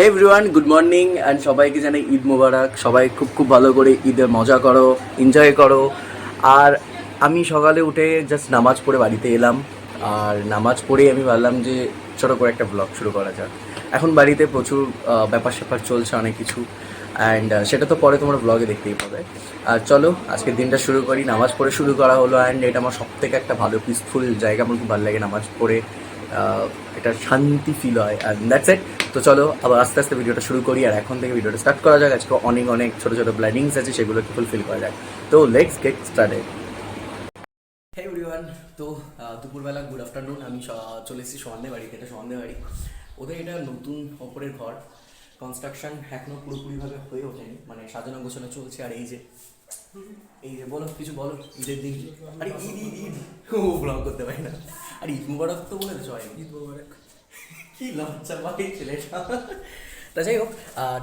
Hey everyone good morning and সবাইকে জানাই ঈদ মোবারক। সবাই খুব খুব ভালো করে ঈদে মজা করো এনজয় করো। আর আমি সকালে উঠে জাস্ট নামাজ পড়ে বাড়িতে এলাম। আর নামাজ পড়ে আমি ভাবলাম যে ছোটো করে একটা ব্লগ শুরু করা যাক। এখন বাড়িতে প্রচুর ব্যাপার স্যাপার চলছে অনেক কিছু। অ্যান্ড সেটা তো পরে তোমরা ব্লগে দেখতেই পাবে। আর চলো, আজকের দিনটা শুরু করি। নামাজ পড়ে শুরু করা হলো অ্যান্ড এটা আমার সব থেকে একটা ভালো পিসফুল জায়গা। আমার খুব ভালো লাগে নামাজ পড়ে। এটা শান্তি ফিল হয় অ্যান্ড দ্যাটস ইট তো চলো, আবার আস্তে আস্তে ভিডিওটা শুরু করি, আর এখন থেকে ভিডিওটা স্টার্ট করা যাক। আজকে অনেক অনেক ছোটো ছোটো প্ল্যানিংস আছে, সেগুলোকে ফুলফিল করা যাক। তো let's get started hey everyone তো দুপুরবেলা গুড আফটারনুন আমি চলে এসেছি সন্ধ্যে বাড়িতে এটা সন্ধ্যে বাড়ি। ওদের এটা নতুন, ওপরের ঘর। কনস্ট্রাকশন এখনও পুরোপুরিভাবে হয়ে ওঠেনি। মানে সাজানো গোছানো চলছে আর এই যে এই যে বলো কিছু বলো ঈদের দিন? আরে ঈদ ঈদ ঈদ। ও ব্লগ করতে পারি না। আর ঈদ মুবারক তো বলে সবাই ঈদ মুবারক। কি লজ্জা পাই ছেলেটা। তা যাই হোক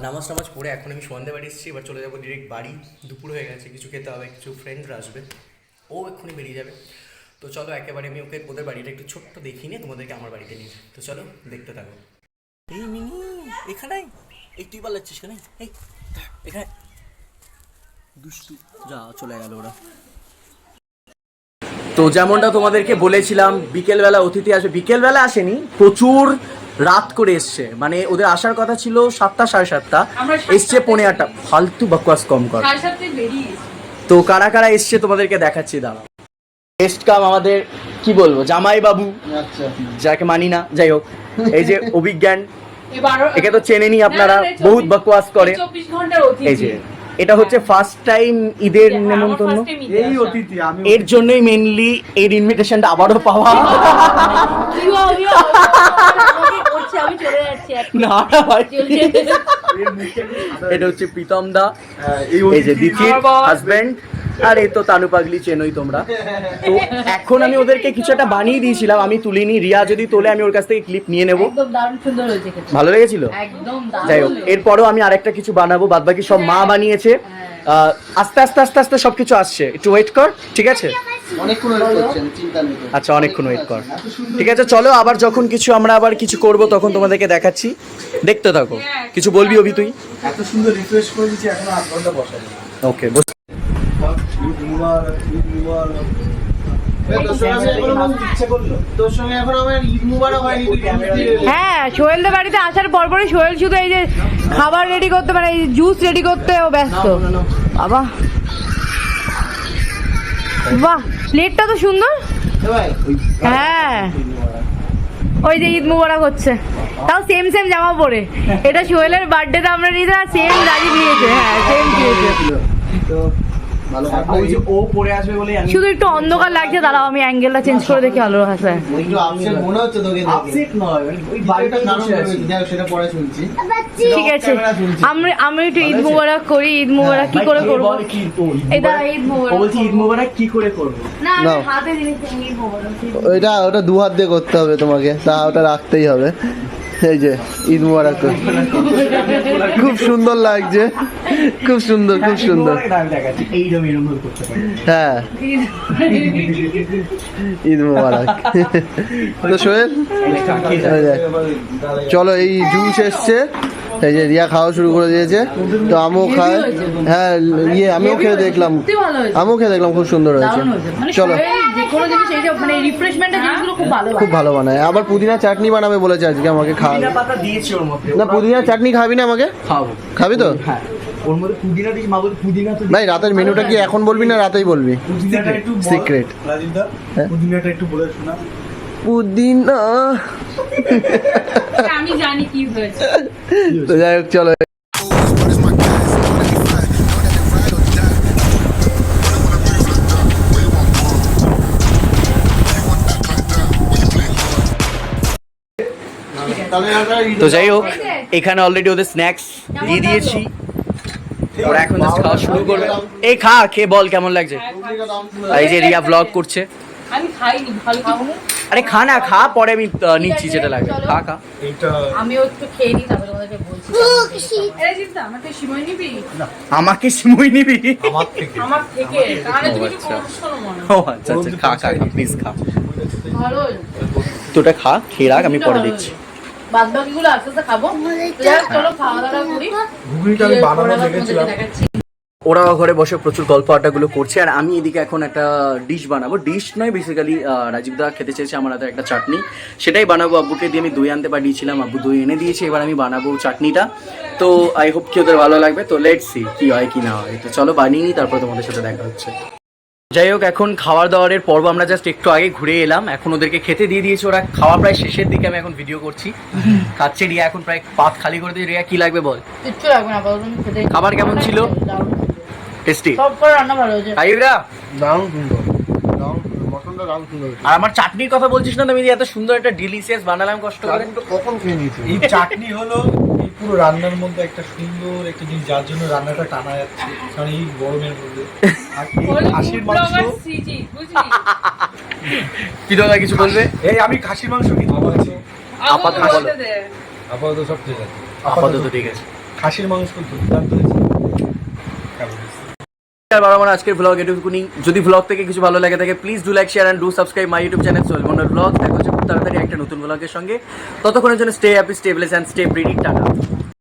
নামাজ টামাজ পড়ে এখন আমি সন্ধ্যে বাড়ি এসেছি এবার চলে যাব ডিরেক্ট বাড়ি। দুপুর হয়ে গেছে কিছু খেতে হবে কিছু ফ্রেন্ডরা আসবে। ও এক্ষুনি বেরিয়ে যাবে। তো চলো একেবারে আমি ওকে ওদের বাড়িটা একটু ছোট্ট দেখি নিয়ে তোমাদেরকে আমার বাড়িতে নিয়ে। তো চলো দেখতে থাকো। এই মিনি এখানে? এই তুই পাল্লাচ্ছিস কেন? এই এখানে। দুষ্টু যা চলে গেল ওরা। তো যেমনটা তোমাদেরকে বলেছিলাম বিকেলবেলা অতিথি আসবে বিকেলবেলা আসেনি প্রচুর রাত করে এসছে। মানে ওদের আসার কথা ছিল সাতটা সাড়ে সাতটা। এসছে পৌনে আটটা। ফালতু বকওয়াস কম কর। তো কারা কারা এসছে তোমাদেরকে দেখাচ্ছি দাঁড়া গেস্ট কাম আমাদের কি বলব জামাই বাবু যাকে মানি না যাই হোক এই যে অভিজ্ঞান একে তো চেনেনি আপনারা বহুত বকওয়াস করে। চব্বিশ ঘণ্টার অতিথি। এই যে এটা হচ্ছে ফার্স্ট টাইম ঈদের নেমন্তন্ন। time ঈদে এই অতিথি আমি এর জন্যই মেনলি এর ইনভিটেশনটা আবারও পাওয়া। না ভাই। এটা হচ্ছে প্রীতম দা হ্যাঁ, এই যে দিদির হাজবেন্ড আর এই তো তানু পাগলি চেনই তোমরা। তো এখন আমি ওদেরকে কিছু একটা বানিয়ে দিয়েছিলাম আমি তুলিনি। রিয়া যদি তোলে আমি ওর কাছ থেকে ক্লিপ নিয়ে নেব। একদম দারুণ সুন্দর হয়েছে ভালো লেগেছিল? একদম যাই হোক এরপরও আমি আরেকটা কিছু বানাবো বাদ বাকি সব মা বানিয়েছে। আহ, আস্তে আস্তে আস্তে আস্তে সবকিছু আসছে। একটু ওয়েট কর ঠিক আছে। আচ্ছা অনেকক্ষণ ওয়েট কর। ঠিক আছে চলো আবার যখন কিছু আমরা আবার কিছু করব তখন তোমাদেরকে দেখাচ্ছি। দেখতে থাকো। কিছু বলবি অভি তুই? এত সুন্দর রিফ্রেশ করে দিচ্ছি এখন আধ ঘণ্টা বসাবো ওকে হ্যাঁ সোহেলদের বাড়িতে আসার পর পরই সোহেল শুধু এই যে খাবার রেডি করতে মানে এই জুস রেডি করতে ও ব্যস্ত। বাবা। বাহ প্লেটটা তো সুন্দর। হ্যাঁ। ওই যে ঈদ মুবারক হচ্ছে। তাও সেম সেম জামা পরে। এটা সোহেলের বার্থডেতে আমরা নিয়েছি আর সেম রাজীব নিয়েছে হ্যাঁ সেম দিয়েছে। তো ও পরে আসবে বলে শুধু একটু অন্ধকার লাগছে দাঁড়াও আমি অ্যাঙ্গেলটা চেঞ্জ করে দেখি মনে হচ্ছে তোকে আপসেট নয় ওই বাড়িটা সেটা পরে শুনছি। ঠিক আছে। আমি আমি একটু ঈদ মুবারক করি ঈদ মুবারক কি করে কে করব? বলে কি ও, ঈদ এই দাঁড়া, ঈদ মুবারক বলছি ঈদ মুবারক কি করে করব? না নাও। হাতে জিনিস ঈদ মুবারক। ওইটা ওটা দু হাত দিয়ে করতে হবে তোমাকে তা ওটা রাখতেই হবে। এই যে ঈদ মুবারক। খুব সুন্দর লাগছে। খুব সুন্দর খুব সুন্দর। করতে পারি হ্যাঁ। ঈদ মুবারক। তো সোহেল চলো এই জুস এসছে। এই যে রিয়া খাওয়া শুরু করে দিয়েছে। তো আমিও খাই। হ্যাঁ ইয়ে আমিও খেয়ে দেখলাম। আমিও খেয়ে দেখলাম খুব সুন্দর হয়েছে। মানে চলো। মানে খুব ভালো বানায়। আবার পুদিনা চাটনি বানাবে বলেছে আজকে আমাকে খাওয়াবে পুদিনা পাতা দিয়েছি ওর মধ্যে। না পুদিনা চাটনি খাবি না আমাকে? খাব। খাবি তো? হ্যাঁ। ওর মধ্যে পুদিনা মা বলছে পুদিনা তো ভাই রাতের মেনুটা কি এখন বলবি না রাতেই বলবি? পুদিনাটা একটু সিক্রেট রাজীবদা, হ্যাঁ? পুদিনাটা একটু বলে শোনা। পুদিনা। আমি জানি কি হয়েছে। তো যাই হোক চলো। তো যাই হোক এখানে অলরেডি ওদের স্ন্যাক্স দিয়ে দিয়েছি। ওরা এখন জাস্ট খাওয়া শুরু করবে। এই খা খেয়ে বল কেমন লাগছে? আর এই যে রিয়া ব্লগ করছে। আমি খাইনি ভালো খাব আরে খা না খা পরে আমি নিচ্ছি যেটা লাগে খা খা। আমিও একটু খেয়ে নিই তারপরে তোমাদেরকে বলছি। এই জিনিসটা আমাকে সময় নিবি? আমাকে সিমুই নিবি? আমার থেকে। আমার থেকে। তাহলে তুমি কি আচ্ছা। করছ না মনে? ও আচ্ছা আচ্ছা খা খা প্লিজ খা। ভালো তো ওটা খা খেয়ে রাখ আমি পরে দেখছি। বাদ বাকিগুলো আস্তে আস্তে খাব। তো যাই হোক, চলো খাওয়া দাওয়া করি। ঘুগনিটা আমি বানানো দেখেছিলাম। ওরা ঘরে বসে প্রচুর গল্প আড্ডাগুলো করছে আর আমি এদিকে এখন একটা ডিশ বানাবো। ডিশ নয় বেসিক্যালি রাজীব দা খেতে চেয়েছে আমার হাতে একটা চাটনি। সেটাই বানাবো আব্বুকে দিয়ে আমি দই আনতে পাঠিয়েছিলাম আব্বু দই এনে দিয়েছে এবার আমি বানাবো চাটনিটা। তো আই হোপ কি ওদের ভালো লাগবে। তো লেট সি কি হয় কি না হয়। তো চলো বানিয়ে নিই তারপর তোমাদের সাথে দেখা হচ্ছে। যাই হোক এখন খাওয়ার দাওয়ারের পর্ব আমরা জাস্ট একটু আগে ঘুরে এলাম। এখন ওদেরকে খেতে দিয়ে দিয়েছে ওরা। খাওয়া প্রায় শেষের দিকে আমি এখন ভিডিও করছি। খাচ্ছে রিয়া এখন প্রায় পাত খালি করে দিয়ে রিয়া কি লাগবে বল? কিচ্ছু লাগবে না আপাতত খেতে। খাবার কেমন ছিল? টেস্টি সব করে রান্না ভালো হয়েছে। আইরা দারুণ সুন্দর। আর আমার চাটনির কথা বলছিস না তুমি এত সুন্দর একটা ডিলিশিয়াস বানালাম কষ্ট করে। কখন খেয়ে নিয়েছি? এই চাটনি হলো পুরো রান্নার মধ্যে একটা সুন্দর একটা জিনিস যার জন্য রান্নাটা টানা যাচ্ছে কারণ এই গরমের মধ্যে। আর খাসির মাংস কি কিছু বলবে? এই আমি খাসির মাংস কি? বলছি আপাতত বলো। আপাতত সব ঠিক আছে। আপাতত ঠিক আছে। খাসির মাংস দুর্দান্ত হয়েছে? আর বাবা আমার আজকের ব্লগ এটুকুনি। যদি ব্লগ থেকে কিছু ভালো লাগে থাকে please do like share and do subscribe my YouTube channel সোলমন্ডল blog দেখা হচ্ছে খুব তাড়াতাড়ি একটা নতুন ব্লগের সঙ্গে। ততক্ষণের জন্য stay happy stay bless and stay breathing tata.